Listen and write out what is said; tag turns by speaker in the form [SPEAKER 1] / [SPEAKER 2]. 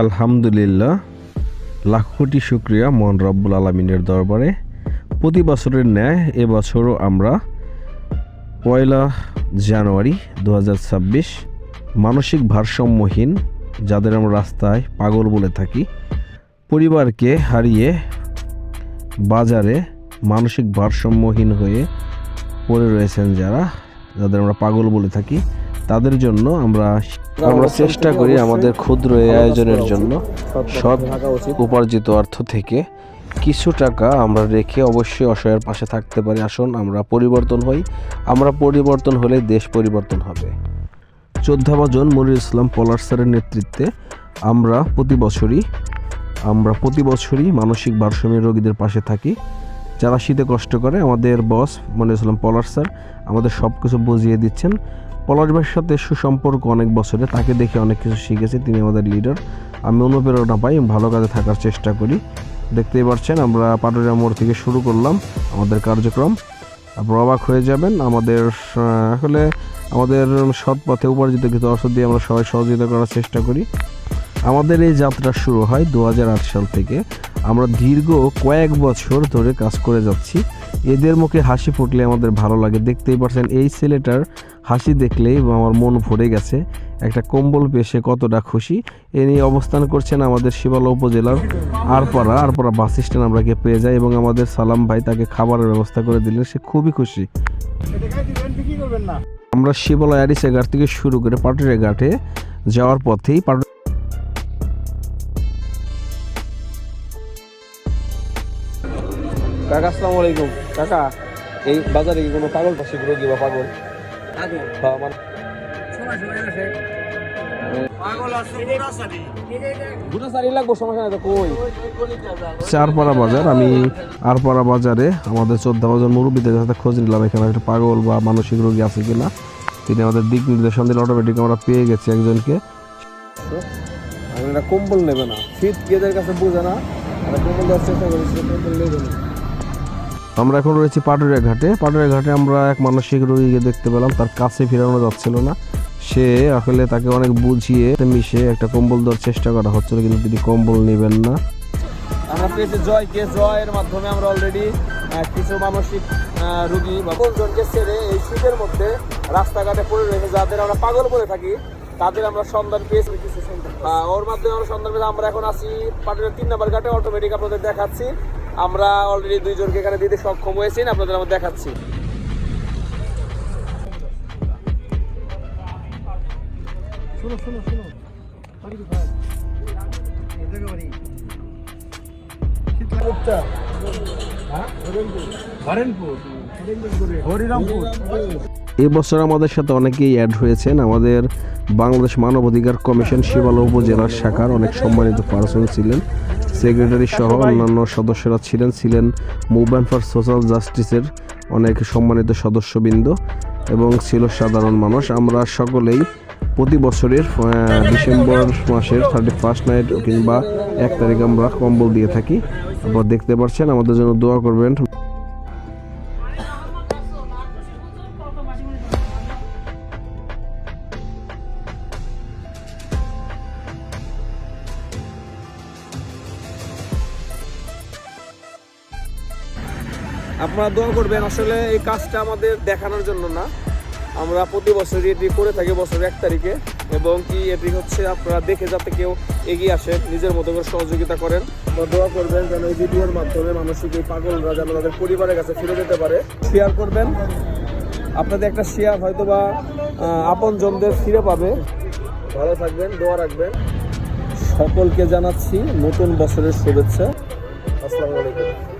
[SPEAKER 1] আলহামদুলিল্লাহ লাখ কোটি শুক্রিয়া মন রব্বুল আলমিনের দরবারে। প্রতি বছরের ন্যায় এবছরও আমরা পয়লা জানুয়ারি দু হাজার ছাব্বিশ মানসিক ভারসাম্যহীন, যাদের আমরা রাস্তায় পাগল বলে থাকি, পরিবারকে হারিয়ে বাজারে মানসিক ভারসাম্যহীন হয়ে পড়ে রয়েছেন যারা, যাদের আমরা পাগল বলে থাকি। তাদের জন্য আমরা আমরা চেষ্টা করি আমাদের ক্ষুদ্র এই আয়োজনের জন্য। সৎ উপার্জিত অর্থ থেকে কিছু টাকা আমরা রেখে অবশ্যই অসহায়ের পাশে থাকতে পারি। আসুন আমরা পরিবর্তন হই। আমরা পরিবর্তন হলে দেশ পরিবর্তন হবে। চোদ্দাবাজন মনির ইসলাম পলার স্যারের নেতৃত্বে আমরা প্রতি বছরই আমরা প্রতি বছরই মানসিক ভারসাম্য রোগীদের পাশে থাকি। যারা শীতে কষ্ট করে আমাদের বস মনির ইসলাম পলার স্যার আমাদের সব কিছু বুঝিয়ে দিচ্ছেন। পলাশ ভাইয়ের সাথে সুসম্পর্ক অনেক বছরে তাকে দেখে অনেক কিছু শিখেছি, তিনি আমাদের লিডার আমি অনুপ্রেরণা পাই ভালো কাজে থাকার চেষ্টা করি। দেখতেই পাচ্ছেন আমরা পাটুরিয়া মোড় থেকে শুরু করলাম আমাদের কার্যক্রম। আপনারা অবাক হয়ে যাবেন, আমাদের আসলে আমাদের সৎ পথে উপার্জিত কিছু অর্থ দিয়ে আমরা সবাই সহযোগিতা করার চেষ্টা করি। আমাদের এই যাত্রা শুরু হয় দু হাজার আট সাল থেকে। আমরা দীর্ঘ কয়েক বছর ধরে কাজ করে যাচ্ছি। এদের মুখে হাসি ফুটলে আমাদের ভালো লাগে। দেখতেই পারছেন, এই ছেলেটার হাসি দেখলেই আমার মন ভরে গেছে। একটা কম্বল পেয়ে কতটা খুশি। এ নিয়ে অবস্থান করছেন আমাদের শিবালা উপজেলার আরপাড়া আরপাড়া বাস স্ট্যান্ড আমরা গিয়ে পেয়ে যাই এবং আমাদের সালাম ভাই তাকে খাবারের ব্যবস্থা করে দিলেন। সে খুবই খুশি। আমরা শিবালয় আরিসা ঘাট থেকে শুরু করে পাটুরিয়া ঘাটে যাওয়ার পথেই কাকা আসসালামু আলাইকুম। কাকা এই বাজারে কি কোনো পাগল পাশে রোগী বা পাগল? হ্যাঁ, মানে দুটো শাড়ি লাগবো সমস্যা নাই তো কই? চারপাড়া বাজার আমি আরপাড়া বাজারে আমাদের চোদ্দা বাজার মুরব্বীদের সাথে খোঁজ নিলাম এখানে একটা পাগল বা মানসিক রোগী আছে কিনা। তিনি আমাদের দিক নির্দেশন দিলে অটোমেটিক আমরা পেয়ে গেছি একজনকে। আমি একটা কম্বল নেবে না। শীত কাছে বোঝে না। কম্বল দেওয়ার চেষ্টা করি সে কম্বল নেবে না। আমরা এখন রয়েছি পাটুরিয়া ঘাটে। পাটুরিয়া ঘাটে আমরা এক মানসিক রোগীকে দেখতে পেলাম তার কাছে ফেরানো যাচ্ছিল না। সে আসলে তাকে অনেক বুঝিয়ে মিশে একটা কম্বল দেওয়ার চেষ্টা করা হচ্ছিল কিন্তু তিনি কম্বল নেবেন না।
[SPEAKER 2] আমরা পেয়েছি জয়কে। জয়ের মাধ্যমে আমরা অলরেডি কিছু মানসিক রুগী বা জনকে ছেড়ে এই শীতের মধ্যে রাস্তাঘাটে পড়ে রয়েছে। যাদের আমরা পাগল বলে থাকি তাদের আমরা সন্ধান পেয়েছি। কিছু ওর মাধ্যমে আমরা সন্ধান পেয়েছি। আমরা এখন আছি পাটের তিন নাম্বার ঘাটে। অটোমেটিক আপনাদের দেখাচ্ছি। আমরা অলরেডি দুইজনকে এখানে দিতে সক্ষম হয়েছি আপনাদের আমরা দেখাচ্ছি।
[SPEAKER 1] এবছর আমাদের সাথে অনেকেই অ্যাড হয়েছেন। আমাদের বাংলাদেশ মানবাধিকার কমিশন শিবালা উপজেলার শাখার অনেক সম্মানিত পার্সন ছিলেন। সেক্রেটারি সহ অন্যান্য সদস্যরা ছিলেন ছিলেন মুভমেন্ট ফর সোশ্যাল জাস্টিসের অনেক সম্মানিত সদস্যবৃন্দ এবং ছিল সাধারণ মানুষ। আমরা সকলেই প্রতি বছরের ডিসেম্বর মাসের থার্টি ফার্স্ট নাইট কিংবা এক তারিখ আমরা কম্বল দিয়ে থাকি। আবার দেখতে পাচ্ছেন, আমাদের জন্য দোয়া করবেন।
[SPEAKER 2] আপনারা দোয়া করবেন, আসলে এই কাজটা আমাদের দেখানোর জন্য না। আমরা প্রতি বছরই এটি করে থাকি, বছরের এক তারিখে। এবং কি এটি হচ্ছে আপনারা দেখে যাতে কেউ এগিয়ে আসেন নিজের মতো করে সহযোগিতা করেন। তো দোয়া করবেন যেন এই ভিডিওর মাধ্যমে মানসিক এই পাগলরা যেন তাদের পরিবারের কাছে ফিরে যেতে পারে। শেয়ার করবেন। আপনাদের একটা শেয়ার হয়তো বা আপন জনদের ফিরে পাবে। ভালো থাকবেন, দোয়া রাখবেন। সকলকে জানাচ্ছি নতুন বছরের শুভেচ্ছা। আসসালামু আলাইকুম।